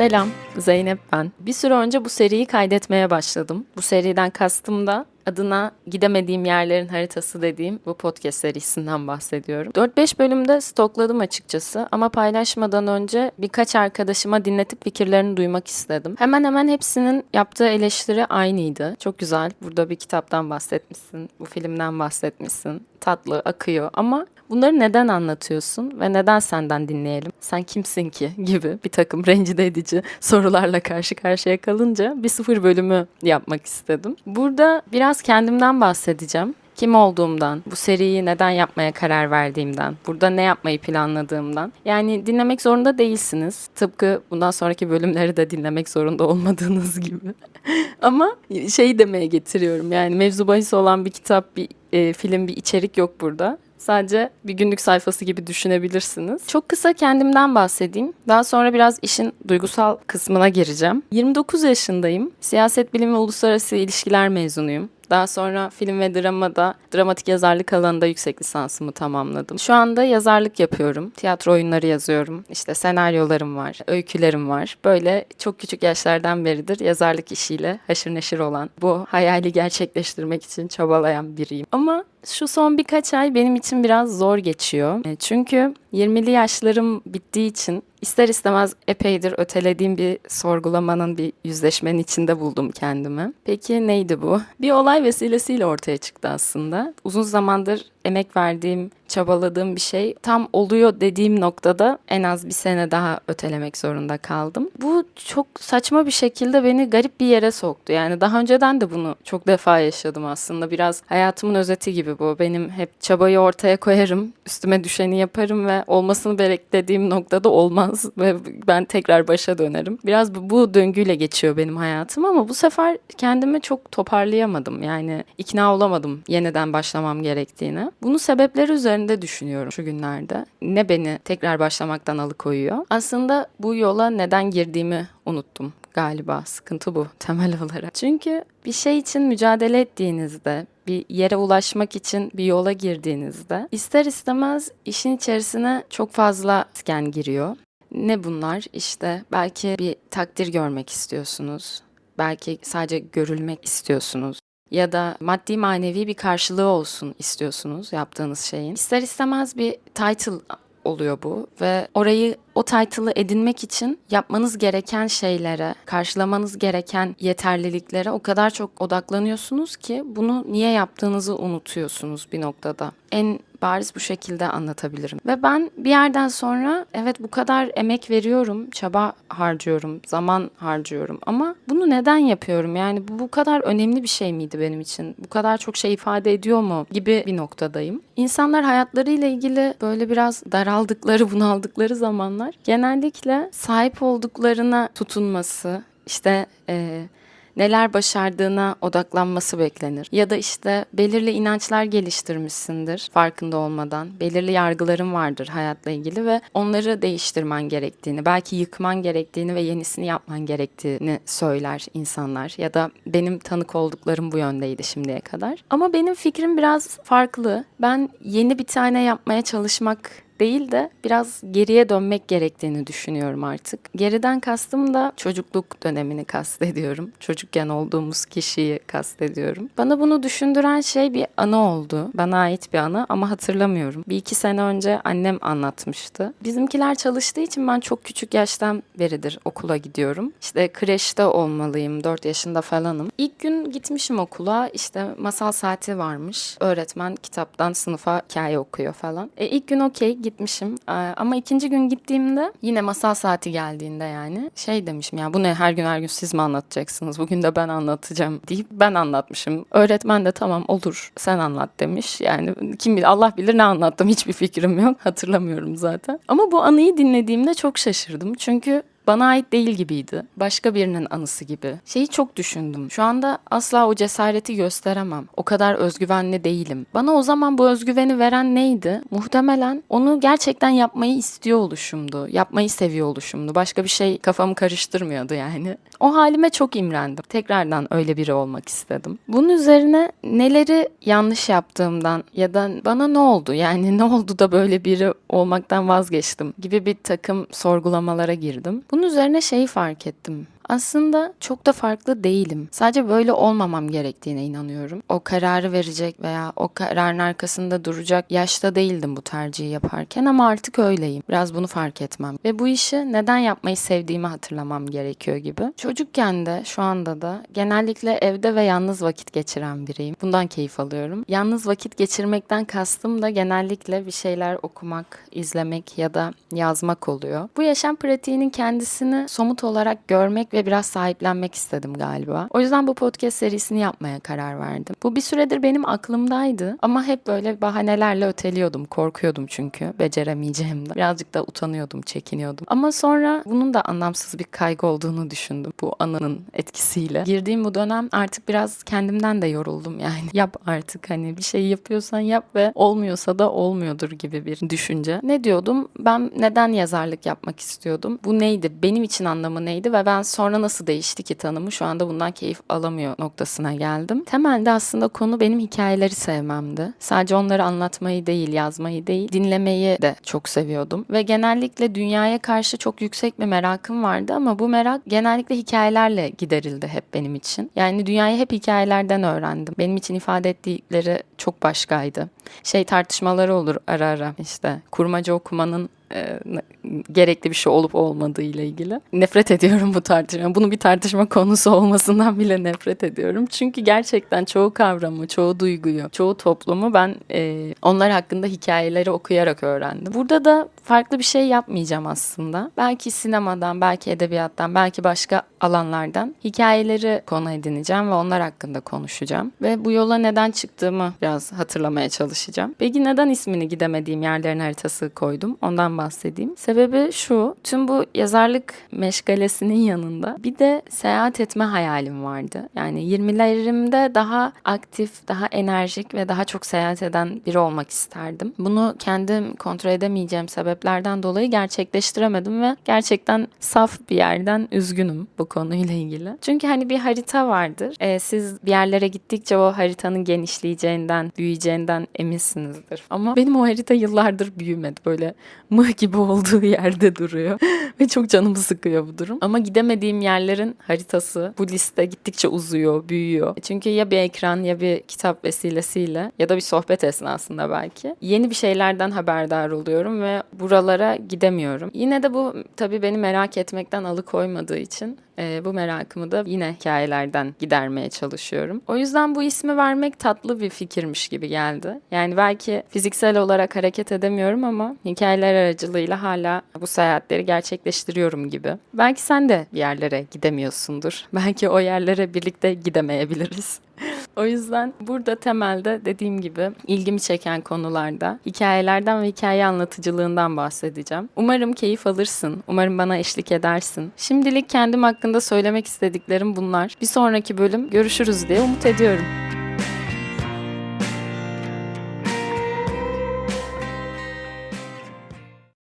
Selam, Zeynep ben. Bir süre önce bu seriyi kaydetmeye başladım. Bu seriden kastım da adına gidemediğim yerlerin haritası dediğim bu podcast serisinden bahsediyorum. 4-5 bölümde stokladım açıkçası ama paylaşmadan önce birkaç arkadaşıma dinletip fikirlerini duymak istedim. Hemen hemen hepsinin yaptığı eleştiri aynıydı. Çok güzel. Burada bir kitaptan bahsetmişsin, bu filmden bahsetmişsin. Tatlı, akıyor ama Bunları neden anlatıyorsun ve neden senden dinleyelim? Sen kimsin ki gibi bir takım rencide edici sorularla karşı karşıya kalınca bir sıfır bölümü yapmak istedim. Burada biraz kendimden bahsedeceğim. Kim olduğumdan, bu seriyi neden yapmaya karar verdiğimden, burada ne yapmayı planladığımdan. Yani dinlemek zorunda değilsiniz. Tıpkı bundan sonraki bölümleri de dinlemek zorunda olmadığınız gibi. Ama şey demeye getiriyorum. Yani mevzu bahis olan bir kitap, bir e, film, bir içerik yok burada. Sadece bir günlük sayfası gibi düşünebilirsiniz. Çok kısa kendimden bahsedeyim. Daha sonra biraz işin duygusal kısmına gireceğim. 29 yaşındayım. Siyaset bilimi ve uluslararası ilişkiler mezunuyum. Daha sonra film ve dramada dramatik yazarlık alanında yüksek lisansımı tamamladım. Şu anda yazarlık yapıyorum. Tiyatro oyunları yazıyorum. İşte senaryolarım var, öykülerim var. Böyle çok küçük yaşlardan beridir yazarlık işiyle haşır neşir olan, bu hayali gerçekleştirmek için çabalayan biriyim. Ama şu son birkaç ay benim için biraz zor geçiyor. E, Çünkü 20'li yaşlarım bittiği için ister istemez epeydir ötelediğim bir sorgulamanın, bir yüzleşmenin içinde buldum kendimi. Peki neydi bu? Bir olay vesilesiyle ortaya çıktı aslında. Uzun zamandır emek verdiğim, çabaladığım bir şey tam oluyor dediğim noktada en az bir sene daha ötelemek zorunda kaldım. Bu çok saçma bir şekilde beni garip bir yere soktu. Yani daha önceden de bunu çok defa yaşadım aslında. Biraz hayatımın özeti gibi bu. Benim hep çabayı ortaya koyarım, üstüme düşeni yaparım ve olmasını beklediğim noktada olmaz ve ben tekrar başa dönerim. Biraz bu, döngüyle geçiyor benim hayatım ama bu sefer kendimi çok toparlayamadım. Yani ikna olamadım yeniden başlamam gerektiğine. Bunun sebepleri üzerinde düşünüyorum şu günlerde. Ne beni tekrar başlamaktan alıkoyuyor? Aslında bu yola neden girdiğimi unuttum galiba. Sıkıntı bu temel olarak. Çünkü bir şey için mücadele ettiğinizde, bir yere ulaşmak için bir yola girdiğinizde ister istemez işin içerisine çok fazla sken giriyor. Ne bunlar? İşte belki bir takdir görmek istiyorsunuz. Belki sadece görülmek istiyorsunuz ya da maddi manevi bir karşılığı olsun istiyorsunuz yaptığınız şeyin. İster istemez bir title oluyor bu ve orayı o title'ı edinmek için yapmanız gereken şeylere, karşılamanız gereken yeterliliklere o kadar çok odaklanıyorsunuz ki bunu niye yaptığınızı unutuyorsunuz bir noktada. En bariz bu şekilde anlatabilirim. Ve ben bir yerden sonra evet bu kadar emek veriyorum, çaba harcıyorum, zaman harcıyorum ama bunu neden yapıyorum? Yani bu bu kadar önemli bir şey miydi benim için? Bu kadar çok şey ifade ediyor mu gibi bir noktadayım. İnsanlar hayatlarıyla ilgili böyle biraz daraldıkları, bunaldıkları zamanlar genellikle sahip olduklarına tutunması, işte eee neler başardığına odaklanması beklenir. Ya da işte belirli inançlar geliştirmişsindir farkında olmadan. Belirli yargıların vardır hayatla ilgili ve onları değiştirmen gerektiğini, belki yıkman gerektiğini ve yenisini yapman gerektiğini söyler insanlar. Ya da benim tanık olduklarım bu yöndeydi şimdiye kadar. Ama benim fikrim biraz farklı. Ben yeni bir tane yapmaya çalışmak değil de biraz geriye dönmek gerektiğini düşünüyorum artık. Geriden kastım da çocukluk dönemini kastediyorum. Çocukken olduğumuz kişiyi kastediyorum. Bana bunu düşündüren şey bir anı oldu. Bana ait bir anı ama hatırlamıyorum. Bir iki sene önce annem anlatmıştı. Bizimkiler çalıştığı için ben çok küçük yaştan beridir okula gidiyorum. İşte kreşte olmalıyım. 4 yaşında falanım. İlk gün gitmişim okula. İşte masal saati varmış. Öğretmen kitaptan sınıfa hikaye okuyor falan. E ilk gün okey gitmişim. Ee, ama ikinci gün gittiğimde yine masal saati geldiğinde yani şey demişim ya bu ne her gün her gün siz mi anlatacaksınız? Bugün de ben anlatacağım deyip ben anlatmışım. Öğretmen de tamam olur sen anlat demiş. Yani kim bilir Allah bilir ne anlattım hiçbir fikrim yok. Hatırlamıyorum zaten. Ama bu anıyı dinlediğimde çok şaşırdım. Çünkü bana ait değil gibiydi. Başka birinin anısı gibi. Şeyi çok düşündüm. Şu anda asla o cesareti gösteremem. O kadar özgüvenli değilim. Bana o zaman bu özgüveni veren neydi? Muhtemelen onu gerçekten yapmayı istiyor oluşumdu. Yapmayı seviyor oluşumdu. Başka bir şey kafamı karıştırmıyordu yani. O halime çok imrendim. Tekrardan öyle biri olmak istedim. Bunun üzerine neleri yanlış yaptığımdan ya da bana ne oldu? Yani ne oldu da böyle biri olmaktan vazgeçtim gibi bir takım sorgulamalara girdim. Bunun üzerine şeyi fark ettim. Aslında çok da farklı değilim. Sadece böyle olmamam gerektiğine inanıyorum. O kararı verecek veya o kararın arkasında duracak yaşta değildim bu tercihi yaparken ama artık öyleyim. Biraz bunu fark etmem. Ve bu işi neden yapmayı sevdiğimi hatırlamam gerekiyor gibi. Çocukken de şu anda da genellikle evde ve yalnız vakit geçiren biriyim. Bundan keyif alıyorum. Yalnız vakit geçirmekten kastım da genellikle bir şeyler okumak, izlemek ya da yazmak oluyor. Bu yaşam pratiğinin kendisini somut olarak görmek ve biraz sahiplenmek istedim galiba. O yüzden bu podcast serisini yapmaya karar verdim. Bu bir süredir benim aklımdaydı ama hep böyle bahanelerle öteliyordum. Korkuyordum çünkü beceremeyeceğimden. Birazcık da utanıyordum, çekiniyordum. Ama sonra bunun da anlamsız bir kaygı olduğunu düşündüm bu anının etkisiyle. Girdiğim bu dönem artık biraz kendimden de yoruldum yani. Yap artık hani bir şey yapıyorsan yap ve olmuyorsa da olmuyordur gibi bir düşünce. Ne diyordum? Ben neden yazarlık yapmak istiyordum? Bu neydi? Benim için anlamı neydi ve ben sonra nasıl değişti ki tanımı? Şu anda bundan keyif alamıyor noktasına geldim. Temelde aslında konu benim hikayeleri sevmemdi. Sadece onları anlatmayı değil, yazmayı değil, dinlemeyi de çok seviyordum. Ve genellikle dünyaya karşı çok yüksek bir merakım vardı ama bu merak genellikle hikayelerle giderildi hep benim için. Yani dünyayı hep hikayelerden öğrendim. Benim için ifade ettikleri çok başkaydı. Şey tartışmaları olur ara ara işte kurmaca okumanın e, gerekli bir şey olup olmadığı ile ilgili. Nefret ediyorum bu tartışma. Bunun bir tartışma konusu olmasından bile nefret ediyorum. Çünkü gerçekten çoğu kavramı, çoğu duyguyu, çoğu toplumu ben e, onlar hakkında hikayeleri okuyarak öğrendim. Burada da farklı bir şey yapmayacağım aslında. Belki sinemadan, belki edebiyattan, belki başka alanlardan hikayeleri konu edineceğim ve onlar hakkında konuşacağım. Ve bu yola neden çıktığımı biraz hatırlamaya çalışacağım. Peki neden ismini gidemediğim yerlerin haritası koydum? Ondan bahsedeyim. Sebebi şu, tüm bu yazarlık meşgalesinin yanında bir de seyahat etme hayalim vardı. Yani 20'lerimde daha aktif, daha enerjik ve daha çok seyahat eden biri olmak isterdim. Bunu kendim kontrol edemeyeceğim sebeplerden dolayı gerçekleştiremedim ve gerçekten saf bir yerden üzgünüm bu konuyla ilgili. Çünkü hani bir harita vardır. Ee, siz bir yerlere gittikçe o haritanın genişleyeceğinden, büyüyeceğinden eminsinizdir. Ama benim o harita yıllardır büyümedi. Böyle mıh gibi olduğu yerde duruyor. Ve çok canımı sıkıyor bu durum. Ama gidemediğim yerlerin haritası bu liste gittikçe uzuyor, büyüyor. Çünkü ya bir ekran ya bir kitap vesilesiyle ya da bir sohbet esnasında belki yeni bir şeylerden haberdar oluyorum ve buralara gidemiyorum. Yine de bu tabii beni merak etmekten alıkoymadığı için e, bu merakımı da yine hikayelerden gidermeye çalışıyorum. O yüzden bu ismi vermek tatlı bir fikirmiş gibi geldi. Yani belki fiziksel olarak hareket edemiyorum ama hikayeler aracılığıyla hala bu seyahatleri gerçekleştiriyorum gibi. Belki sen de bir yerlere gidemiyorsundur. Belki o yerlere birlikte gidemeyebiliriz. O yüzden burada temelde dediğim gibi ilgimi çeken konularda hikayelerden ve hikaye anlatıcılığından bahsedeceğim. Umarım keyif alırsın. Umarım bana eşlik edersin. Şimdilik kendim hakkında söylemek istediklerim bunlar. Bir sonraki bölüm görüşürüz diye umut ediyorum.